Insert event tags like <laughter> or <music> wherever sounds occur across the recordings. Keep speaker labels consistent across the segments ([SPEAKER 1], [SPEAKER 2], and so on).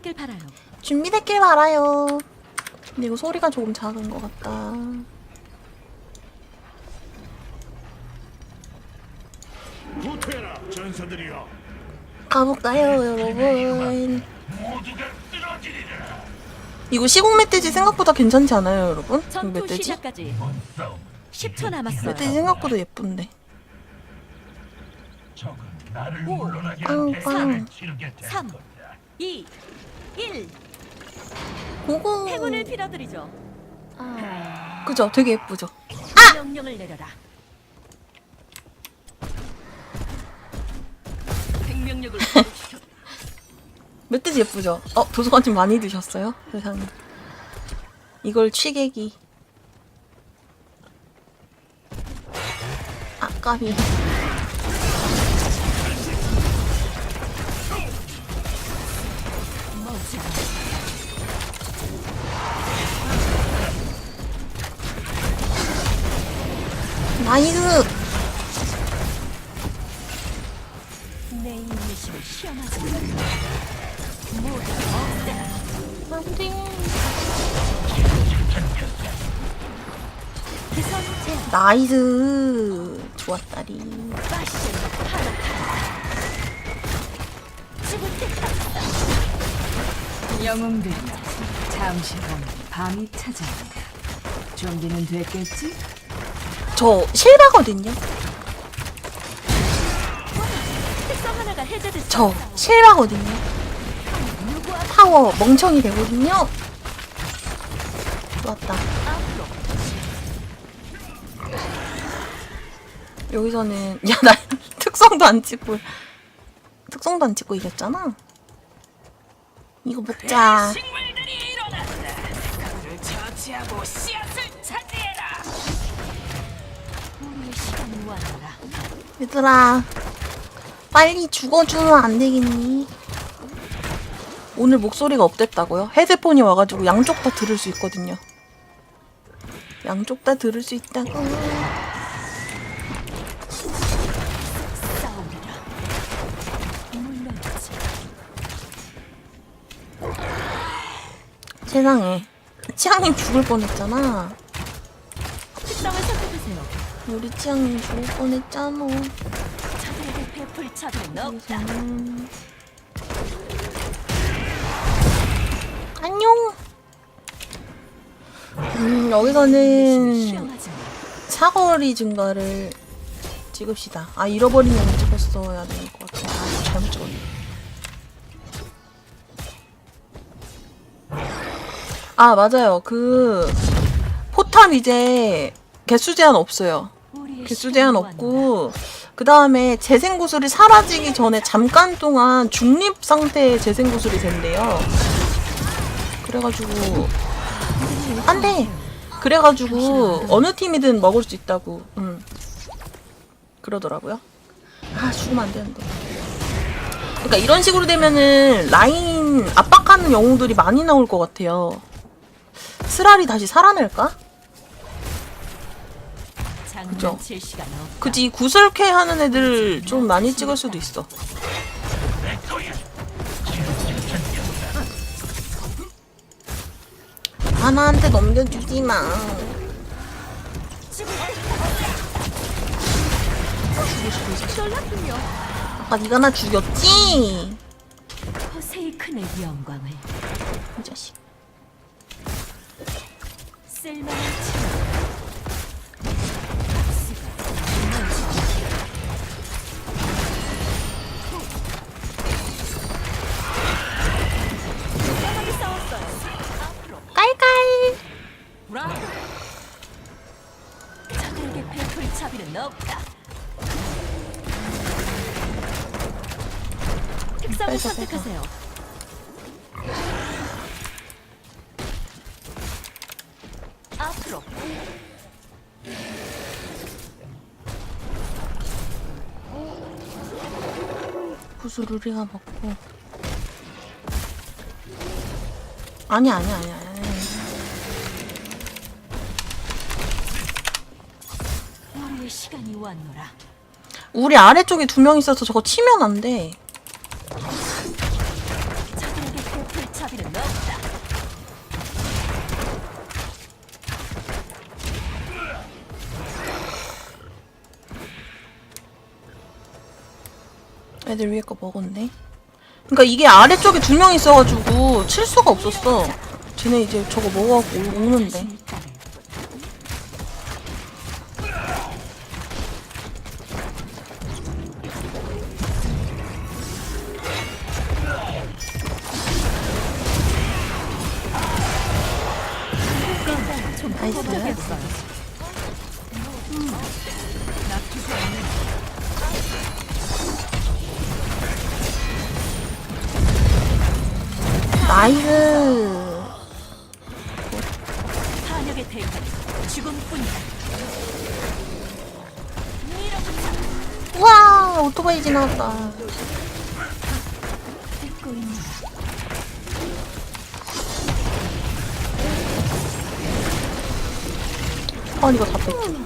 [SPEAKER 1] 준비됐길 바라요.
[SPEAKER 2] 준비됐길 바라요. 근데 이거 소리가 조금 작은 것 같다.
[SPEAKER 3] 후퇴라 전사들이여
[SPEAKER 2] 가볼까요, 여러분? 이거 시공 멧돼지 생각보다 괜찮지 않아요, 여러분? 이
[SPEAKER 1] 전투
[SPEAKER 2] 멧돼지?
[SPEAKER 1] 시작까지 10초 남았어요.
[SPEAKER 2] 멧돼지 생각보다 예쁜데. 빵빵.
[SPEAKER 1] 3, 2, 1.
[SPEAKER 2] 고고.
[SPEAKER 1] 행운을 빌어드리죠.
[SPEAKER 2] 그죠? 되게 예쁘죠?
[SPEAKER 1] 명령을 내려라. 생명력을 <laughs> 회복시켜
[SPEAKER 2] 멧돼지 예쁘죠? 어, 도서관님 많이 드셨어요? 세상에. 이걸 취객이. 아, 까비. 나이스!
[SPEAKER 1] 내 인내심을 시험하지 모두 없애라. 기선 제압
[SPEAKER 2] 나이스! 좋았다리.
[SPEAKER 1] 파신 하나카 지구택
[SPEAKER 4] 영웅들이여 잠시 후 밤이 찾아온다 준비는 됐겠지?
[SPEAKER 2] 저 실바거든요?
[SPEAKER 1] 해제됐어.
[SPEAKER 2] 저 실바거든요? 타워 멍청이 되거든요? 좋았다. 여기서는 야 나 <laughs> 특성도 안 찍고 특성도 안 찍고 이겼잖아. 이거 먹자.
[SPEAKER 4] 처치하고 씨앗을 차지해라
[SPEAKER 2] 얘들아 빨리 죽어주면 안 되겠니? 오늘 목소리가 업됐다고요? 헤드폰이 와가지고 양쪽 다 들을 수 있거든요. 양쪽 다 들을 수 있다고. 세상에 치앙님 죽을 뻔했잖아. 우리 치앙님 죽을 뻔했잖아.
[SPEAKER 1] 저들에게 베풀 없다.
[SPEAKER 2] 음. 안녕. 음, 여기서는
[SPEAKER 1] 마.
[SPEAKER 2] 사거리 증가를 찍읍시다. 아 잃어버린 영 찍었어야 될 것 같아. 아, 잘못 찍었네. 아 맞아요. 그 포탑 이제 개수 제한 없어요. 개수
[SPEAKER 1] 시간이
[SPEAKER 2] 제한. 없고 그 다음에 재생 구슬이 사라지기 전에 잠깐 동안 중립 상태의 재생 구슬이 된대요. 그래가지고 안돼. 그래가지고 어느 팀이든 먹을 수 있다고. 음. 그러더라고요. 아 죽으면 안 되는데. 그러니까 이런 식으로 되면은 라인 압박하는 영웅들이 많이 나올 것 같아요. 스랄이 다시 살아날까?
[SPEAKER 1] 없다.
[SPEAKER 2] 그지 구슬캐 하는 애들 좀 많이 찍을 수도 있어. 하나한테 넘겨주지 마. 아까 네가 나 죽였지?
[SPEAKER 1] 포세이큰의 영광을
[SPEAKER 2] 이 자식.
[SPEAKER 1] 쓸만한
[SPEAKER 2] 빼서, 빼서.
[SPEAKER 1] 선택하세요. 앞으로
[SPEAKER 2] 구슬 우리가 먹고. 아니 아니 아니 아니.
[SPEAKER 1] 우리의 시간이 왔노라.
[SPEAKER 2] 우리 아래쪽에 두 명 있어서 저거 치면 안 돼. 애들 위에 거 먹었네. 그러니까 이게 아래쪽에 두 명 있어가지고 칠 수가 없었어. 쟤네 이제 저거 먹어갖고 오- 오는데. 나이스.
[SPEAKER 1] 반역의 대가는 죽음뿐이다.
[SPEAKER 2] 우와 오토바이 지나갔다.
[SPEAKER 1] 듣고 있노라.
[SPEAKER 2] 아 이거 다 뺐지.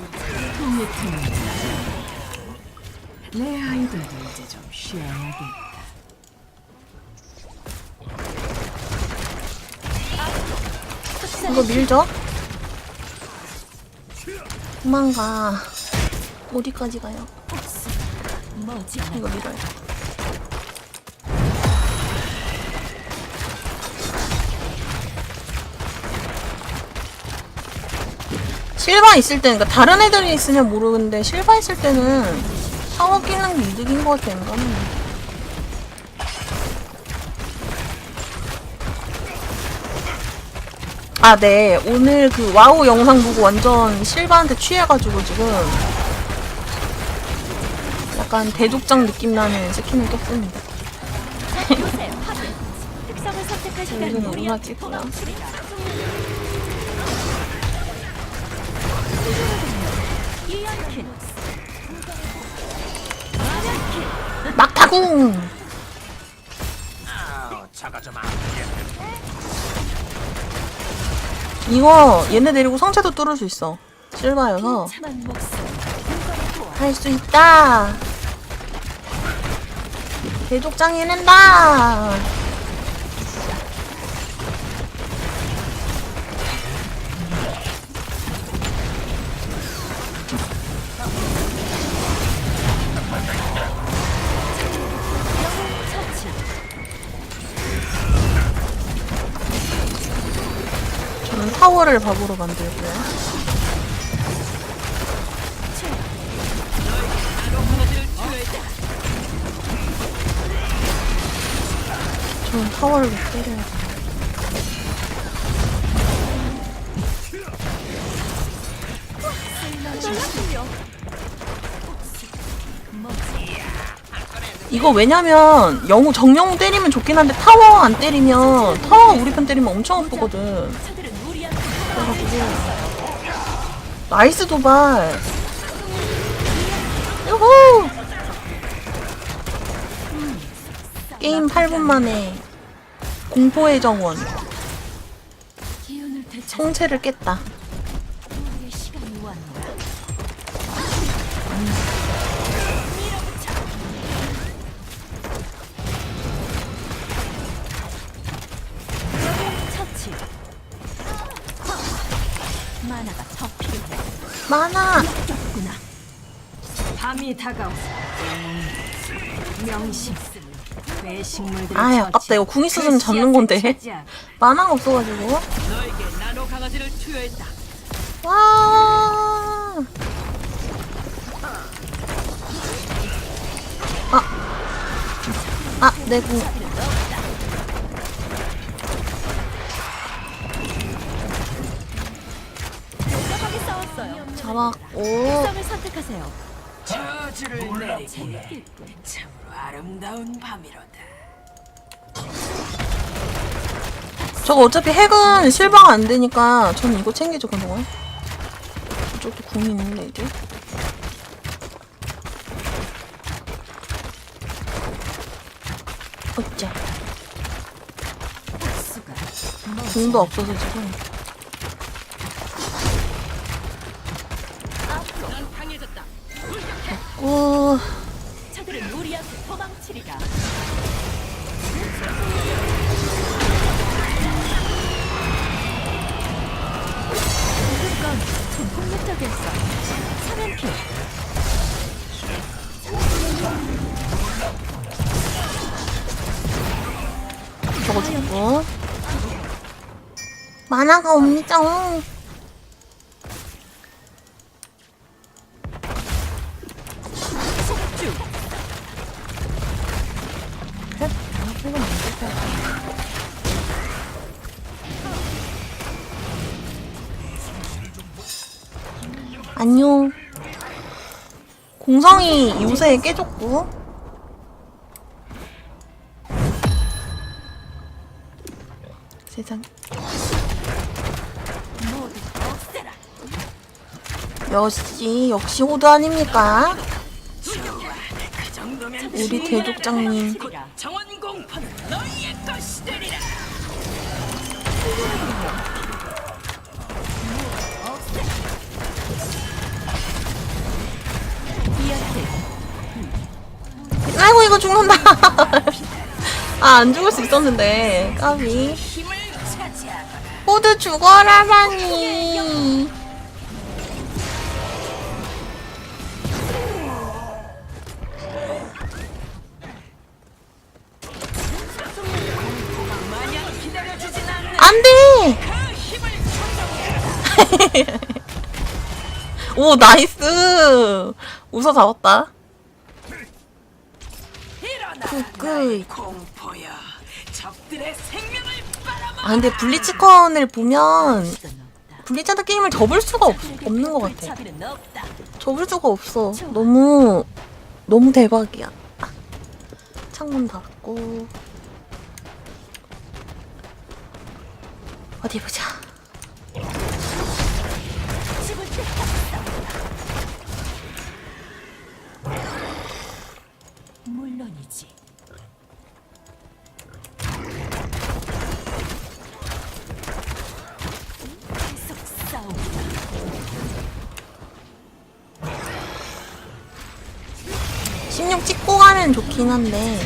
[SPEAKER 4] 내 아이들도 이제 좀 쉬어야겠다.
[SPEAKER 2] 이거 밀죠? 도망가. 어디까지 가요? 이거 밀어요. 실바 있을 때는, 그러니까 다른 애들이 있으면 모르는데, 실바 있을 때는 타워 끼는 게 이득인 것 같아, 인간은. 아, 네. 오늘 그 와우 영상 보고 완전 실바한테 취해가지고 지금 약간 대족장 느낌 나는 스킨을
[SPEAKER 1] 확인. 특성을 선택할 시간
[SPEAKER 2] 요즘
[SPEAKER 1] 우리한테
[SPEAKER 2] 음악 있구나.
[SPEAKER 1] 도망치리라. 이연킨. 마련킨.
[SPEAKER 2] 막타궁! 이거 얘네 데리고 성체도 뚫을 수 있어. 실바여서. 할 수 있다. 대족장 해낸다. 타워를 밥으로 만들고요. 저는 타워를 못 때려야 돼. 이거 왜냐면 영우 정영우 때리면 좋긴 한데 타워 안 때리면 타워 우리 편 때리면 엄청 아프거든. 나이스 도발. 유후. 게임 8분 만에 공포의 정원 성체를 깼다. 많아.
[SPEAKER 4] 밤이 명심 괴식물들
[SPEAKER 2] 아이, 아깝다. 이거 궁 있었으면 잡는 건데. <laughs> 만화가 없어가지고.
[SPEAKER 4] 너에게 나노 강아지를 투여했다.
[SPEAKER 2] 와. 아. 아, 내 궁.
[SPEAKER 4] 저주를 내리기에 참으로 아름다운 밤이로다.
[SPEAKER 2] 저거 어차피 핵은 실바가 안 되니까 저는 이거 챙기죠, 그동안. 이쪽도 궁이 있는데, 이제.
[SPEAKER 1] 수가
[SPEAKER 2] 궁도 없어서 지금. 와.
[SPEAKER 1] 저들은 우리 앞에 도망치리라. 좀 폭력적이었어. 사면피.
[SPEAKER 2] 저거 죽고. 만화가 옵니다. 안녕. 공성이 요새 깨졌고. 세상. 역시 역시 호두 아닙니까? 우리 대족장님. 아이고 이거 죽는다. <laughs> 아 안 죽을 수 있었는데 까비.
[SPEAKER 4] 마냥 기다려주진 않는
[SPEAKER 2] 안돼. 오 나이스. 웃어 잡았다.
[SPEAKER 4] 공포여. 적들의 생명을. 아
[SPEAKER 2] 근데 블리츠컨을 보면 블리자드 게임을 접을 수가 없, 없는 것 같아. 접을 수가 없어. 너무 너무 대박이야. 아, 창문 닫고 어디 보자. 좋긴 한데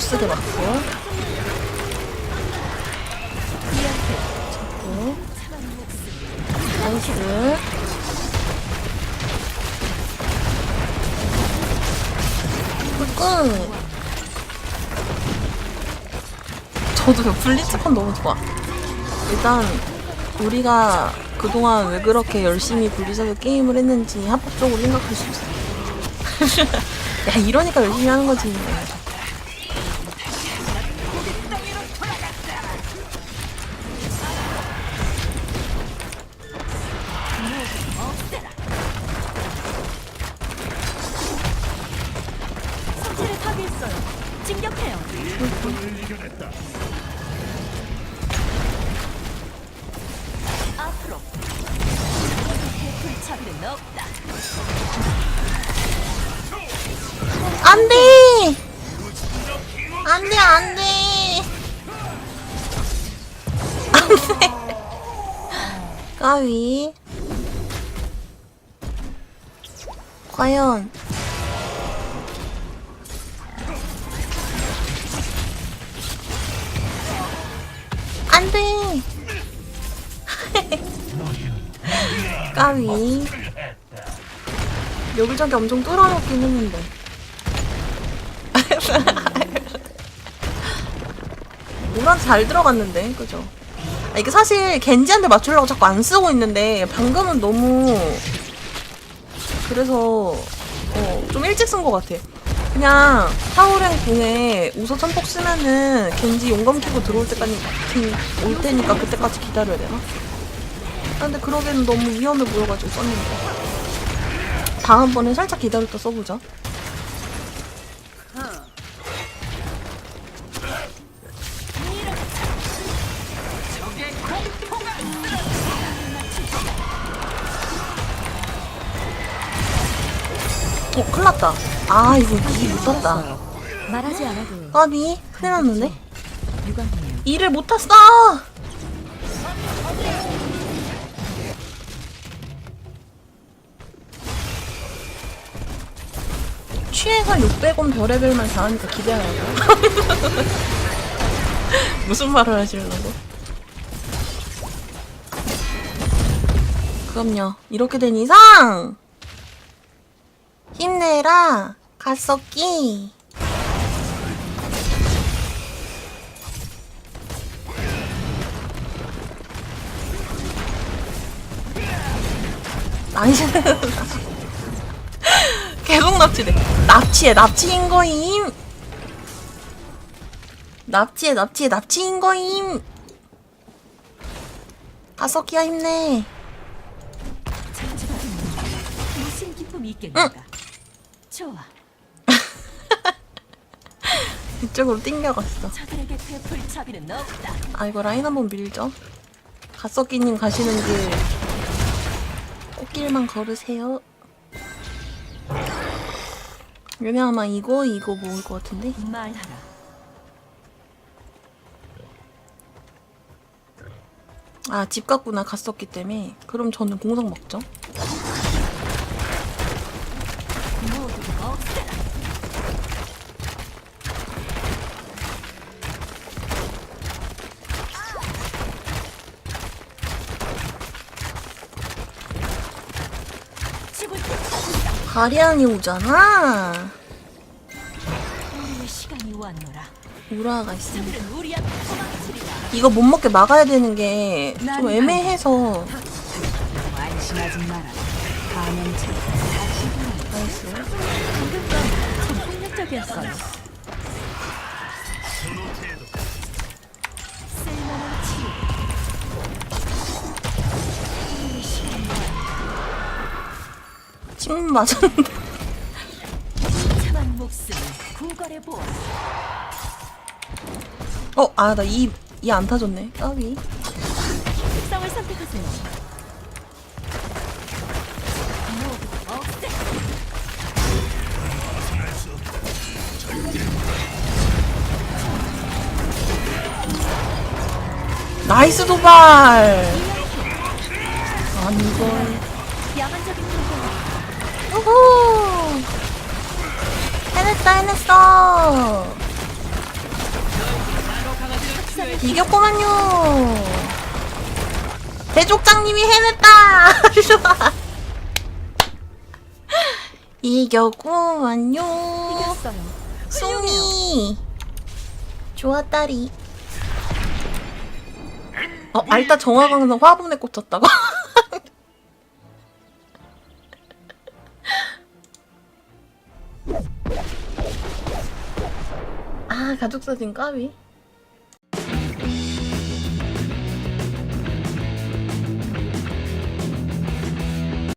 [SPEAKER 2] 못 쓰게 맞고
[SPEAKER 1] 이한테
[SPEAKER 2] 잡고. 나이스. 끝. 저도 블리츠컨 너무 좋아. 일단 우리가 그동안 왜 그렇게 열심히 블리자드 게임을 했는지 합법적으로 생각할 수 있어. <laughs> 야 이러니까 열심히 하는 거지. 안 돼! 안 돼, 안 돼! 안 돼! 까위. 과연. 안 돼! 까위. 여기저기 엄청 뚫어놓긴 했는데. <laughs> 노란 잘 들어갔는데, 그죠? 아, 이게 사실 겐지한테 맞추려고 자꾸 안 쓰고 있는데 방금은 너무 그래서 어, 좀 일찍 쓴 것 같아. 그냥 타오랭 궁에 우서 천폭 쓰면은 겐지 용감 키고 들어올 때까지 기- 올 테니까 그때까지 기다려야 되나? 아, 근데 그러기에는 너무 위험해 보여가지고 썼는데 다음번에 살짝 기다렸다 써보자. 어, 큰일 났다. 아, 이거 이 못했다.
[SPEAKER 1] 말하지 않아도
[SPEAKER 2] 까비, 큰일 났는데?
[SPEAKER 1] 유감이에요.
[SPEAKER 2] 일을 못 탔어. 취해서 600원 별의별만 다 하니까 기대하라고. <laughs> 무슨 말을 하시려고? 그럼요. 이렇게 된 이상 힘내라 가석기. 당신은 계속 납치돼. 납치해 납치인 거임. 납치해 납치해 납치인 거임. 가석기야 힘내.
[SPEAKER 1] 저지받은 무슨 기쁨이 있겠는가? 좋아. <laughs>
[SPEAKER 2] 이쪽으로 띵겨갔어.
[SPEAKER 1] 저들에게 베풀 자비는 없다.
[SPEAKER 2] 아 이거 라인 한번 밀죠. 가석기님 가시는 길 꽃길만 걸으세요. 얘네 아마 이거 이거 모을 것 같은데.
[SPEAKER 1] 말하라.
[SPEAKER 2] 아 집 갔구나 갔었기 때문에. 그럼 저는 공성 먹죠.
[SPEAKER 1] 모두 없애라.
[SPEAKER 2] 가리안이 오잖아.
[SPEAKER 1] 우리한테 도망치리라.
[SPEAKER 2] 이거 못 먹게 막아야 되는
[SPEAKER 4] 게좀난
[SPEAKER 2] 애매해서. 나이스. 침 맞았는데. 어, 아, 나 이, 이 안 타졌네. 까비.
[SPEAKER 1] 특성을 선택하세요. 모두 없애.
[SPEAKER 2] 나이스 도발! 아니, 이걸. 우후! 해냈다, 해냈어! 이겼구만요! 대족장님이 해냈다! <laughs> 이겼구만요!
[SPEAKER 1] 이겼어요.
[SPEAKER 2] 숭이! 좋았다리. 어, 알타 정화강성 화분에 꽂혔다고? <laughs> 가족 사진 까비?